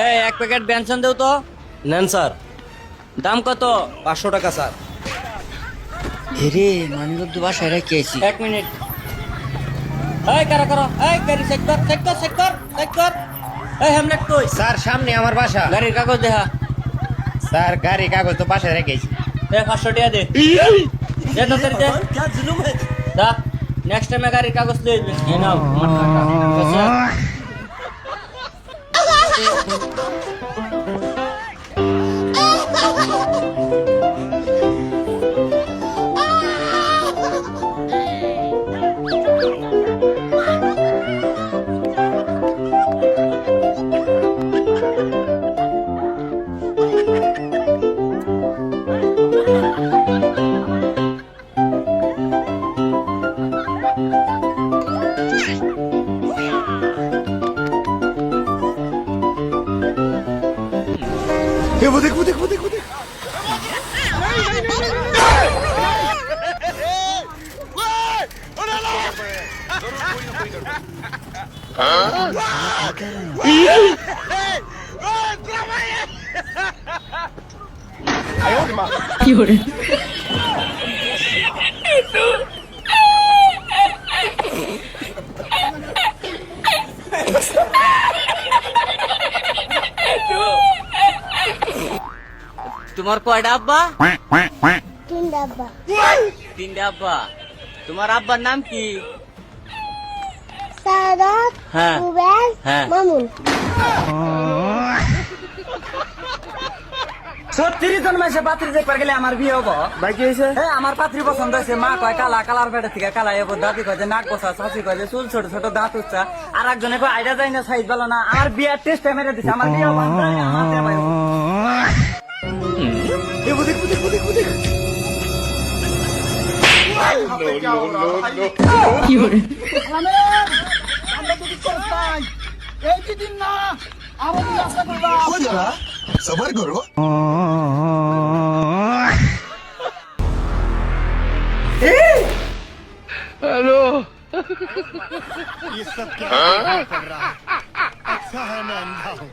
এই এক প্যাকেট ব্যঞ্জন দেও তো। নেন স্যার। দাম কত? পাঁচশো টাকা স্যার। হেরে তো বাসায় রেখে আছি এক মিনিট। এই কারা করো। এই গাড়ি চেক কর চেক কর চেক কর চেক কর। এই হেমলেট কই? স্যার সামনে আমার বাসা। গাড়ির কাগজ দেখা। স্যার গাড়ি কাগজ তো পাশে রেখেছি এ পাঁচশো টাকা দে। দে তো দে। দা নেক্সট টাইমে গাড়ির কাগজ লয়ে আসবেন এই নাও Ha ha ha! Eu vou ter que, vou ter que, vou ter que, vou ter que. Ah? Ih! Trabalha! Aí, onde, mano? তোমার কয়টা আব্বা? তিন ডাব্বা তিনটা আব্বা। তোমার আব্বার নাম কি? সাদাত হ্যাঁ। হ্যাঁ। মামুন। সত্তর জন পাত্রী দেখবার গেলে আমার বিয়ে হব। ভাই কি হয়েছে? হ্যাঁ আমার পাত্রী পছন্দ হয়েছে। মা কয় কালা কালার পেটে থেকে কালা এবার দাদি কয় যে নাক বসা শাশি কয় যে চুল ছোট ছোট দাঁত উচ্চা। আর একজনে কয় আইডা যায় না সাইজ ভালো না। আমার বিয়ার টেস্ট মেরে দিছে। আমার বিয়ে হব। সবার করো হ্যালো ये सब क्या कर रहा है अच्छा है मैं अंधा हूँ